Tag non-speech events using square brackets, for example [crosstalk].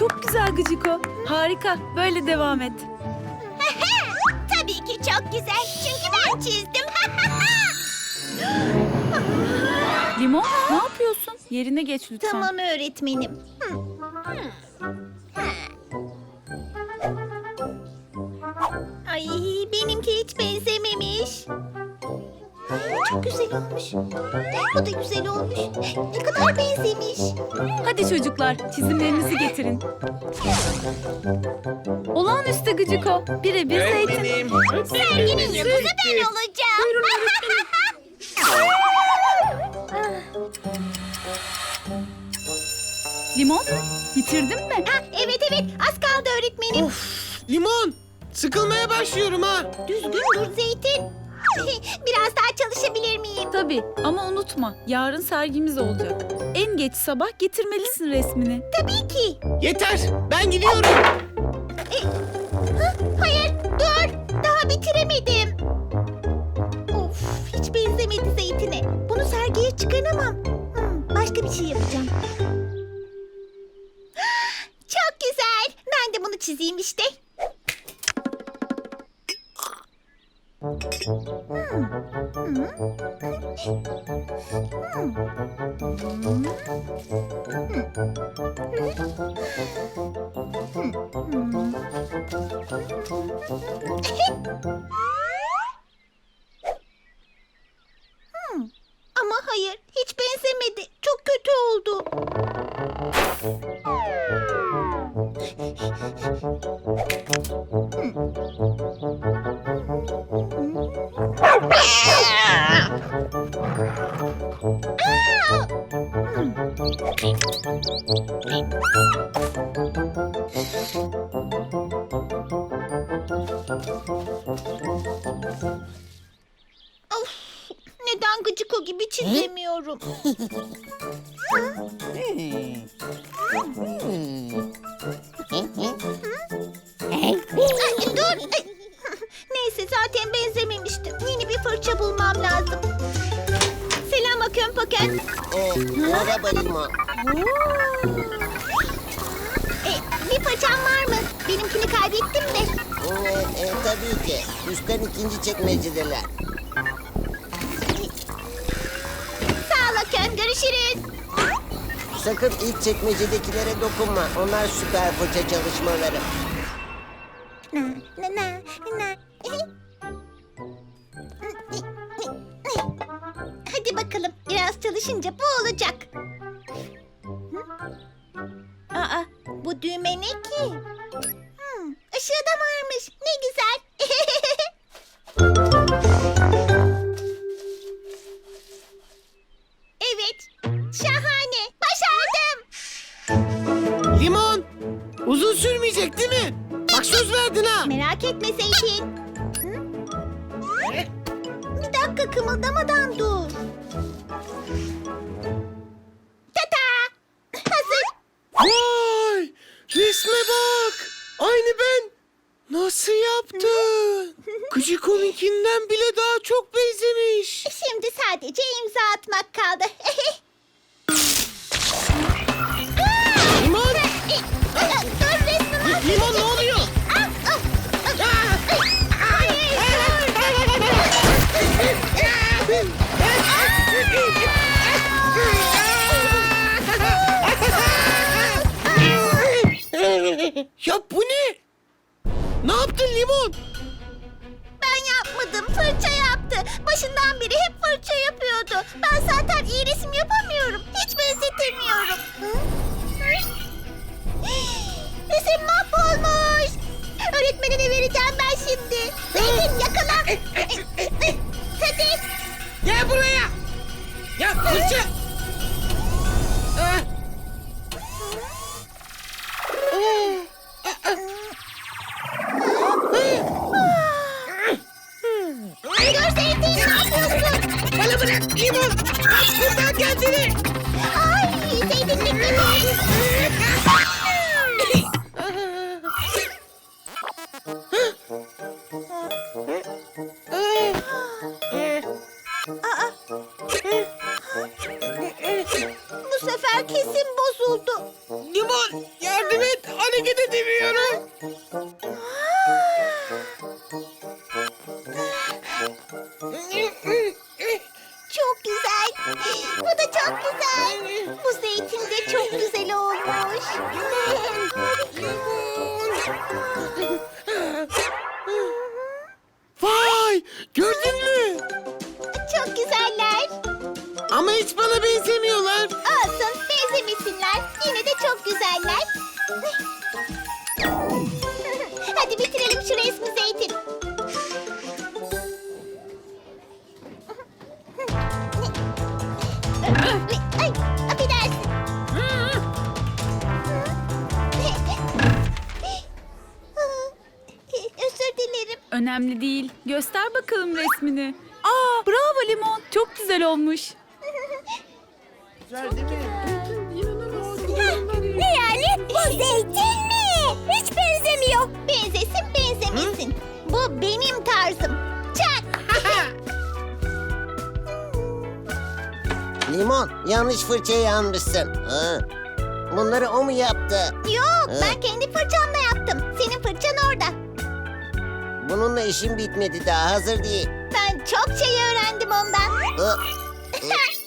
çok güzel Gıciko. Harika. Böyle devam et. [laughs] Tabii ki çok güzel. Çünkü ben çizdim. [laughs] Limon ne yapıyorsun? Yerine geç lütfen. tamam öğretmenim. Hı. Ay benimki hiç benzememiş. Güzel olmuş. Bu da güzel olmuş. Ne kadar benzemiş. Hadi çocuklar çizimlerinizi getirin. Olağanüstü Gıciko. Birebir zeytin. Öğretmenim. Serginin yıldızı ben olacağım. [laughs] Limon bitirdin mi? Ha, evet evet az kaldı öğretmenim. Limon. Sıkılmaya başlıyorum ha. Düzgün dur Zeytin. [laughs] Biraz daha çalışabilir miyim? Tabii ama unutma yarın sergimiz olacak. En geç sabah getirmelisin resmini. Tabii ki. Yeter. Ben gidiyorum. Hayır dur. Daha bitiremedim. Of hiç benzemedi Zeytin'e. Bunu sergiye çıkaramam. Hmm, başka bir şey yapacağım. [gasps] Çok güzel. Ben de bunu çizeyim işte. Ama hayır hiç benzemedi. Çok kötü oldu. Of, neden gıcık o gibi çizemiyorum? [laughs] Ay, dur. Ay. Neyse zaten benzememiştim. Yeni bir fırça bulmam lazım. Selam Akön Pakön. Ee, merhaba Limon. E, bir fırçam var mı? Benimkini kaybettim de. Ee, e, tabii ki. Üstten ikinci çekmecedeler. Sağ ol Akön. Görüşürüz. Sakın ilk çekmecedekilere dokunma. Onlar süper fırça çalışmaları. Na na na na. Hadi bakalım. Biraz çalışınca bu olacak. Aa, bu düğme ne ki? Işığı da varmış. Ne güzel. [laughs] evet. Şahane. Başardım. Limon. Uzun sürmeyecek değil mi? Bak söz verdin ha. Merak etme Zeytin. Hı? Bir dakika kımıldamadan dur. Tata! Hazır. Vay. Resme bak. Gıcıko'nunkinden bile daha çok benzemiş. Şimdi sadece imza atmak kaldı. Limon. dur resmimi Limon ne oluyor? Ya bu ne? Ne yaptın Limon? Başından beri hep fırça yapıyordu. Ben zaten iyi resim yapamıyorum. Hiç benzetemiyorum. [gasps] Resim mahvolmuş. Öğretmenine vereceğim ben şimdi. Zeytin yakala. Hadi. Gel buraya. Ya fırça. Kaç buradan kendini. Ay Zeytin bekleme. Aa. Bu sefer kesin bozuldu. Limon yardım et. hareket edemiyorum. Ama hiç bana benzemiyorlar. Olsun benzemesinler. Yine de çok güzeller. [laughs] Hadi bitirelim şu resmi zeytin. Ay, affedersin. Özür dilerim. Önemli değil. Göster bakalım resmini. Aa bravo Limon. Çok güzel olmuş. Ne yani? Bu zeytin mi? Hiç benzemiyor. Benzesin benzemesin. Bu benim tarzım. Çak. [laughs] Limon yanlış fırçayı almışsın. Ha. Bunları o mu yaptı? Yok Evet. ben kendi fırçamla yaptım. Senin fırçan orada. Bununla işim bitmedi daha hazır değil. Ben çok şey öğrendim ondan. Hı, [laughs]